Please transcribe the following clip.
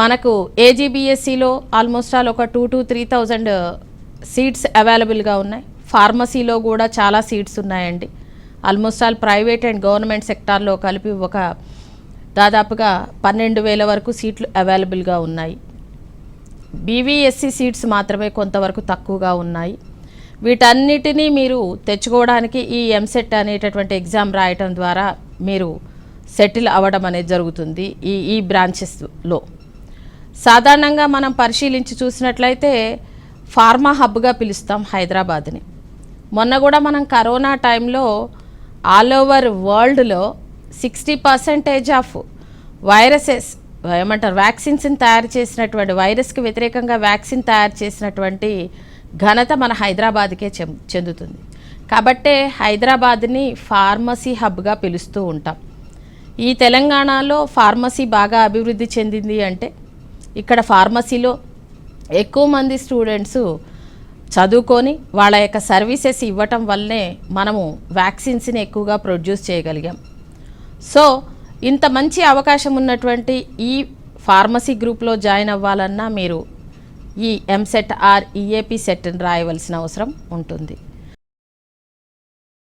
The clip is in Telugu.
మనకు ఏజీబీఎస్సిలో ఆల్మోస్ట్ ఆల్ ఒక two to three thousand seats అవైలబుల్గా ఉన్నాయి. ఫార్మసీలో కూడా చాలా సీట్స్ ఉన్నాయండి. Almost all private and government సెక్టార్లో కలిపి ఒక దాదాపుగా పన్నెండు వేల వరకు సీట్లు అవైలబుల్గా ఉన్నాయి. బీవీఎస్సీ సీట్స్ మాత్రమే కొంతవరకు తక్కువగా ఉన్నాయి. వీటన్నిటినీ మీరు తెచ్చుకోవడానికి ఈ ఎంసెట్ అనేటటువంటి ఎగ్జామ్ రాయటం ద్వారా మీరు సెటిల్ అవ్వడం అనేది జరుగుతుంది ఈ ఈ బ్రాంచెస్లో సాధారణంగా మనం పరిశీలించి చూసినట్లయితే ఫార్మా హబ్గా పిలుస్తాం హైదరాబాద్ని. మొన్న కూడా మనం కరోనా టైంలో ఆల్ ఓవర్ వరల్డ్లో సిక్స్టీ పర్సెంటేజ్ ఆఫ్ వైరసెస్ ఏమంటారు వ్యాక్సిన్స్ని తయారు చేసినటువంటి వైరస్కి వ్యతిరేకంగా వ్యాక్సిన్ తయారు చేసినటువంటి ఘనత మన హైదరాబాద్కే చెం- చెందుతుంది. కాబట్టే హైదరాబాద్ని ఫార్మసీ హబ్గా పిలుస్తూ ఉంటాం. ఈ తెలంగాణలో ఫార్మసీ బాగా అభివృద్ధి చెందింది అంటే ఇక్కడ ఫార్మసీలో ఎక్కువ మంది స్టూడెంట్స్ చదువుకొని వాళ్ళ యొక్క సర్వీసెస్ ఇవ్వటం వల్లనే మనము వ్యాక్సిన్స్ని ఎక్కువగా ప్రొడ్యూస్ చేయగలిగాం. సో ఇంత మంచి అవకాశం ఉన్నటువంటి ఈ ఫార్మసీ గ్రూప్లో జాయిన్ అవ్వాలన్నా మీరు ఈ ఎంసెట్ ఆర్ ఈఏపీ సెట్ని రాయవలసిన అవసరం ఉంటుంది.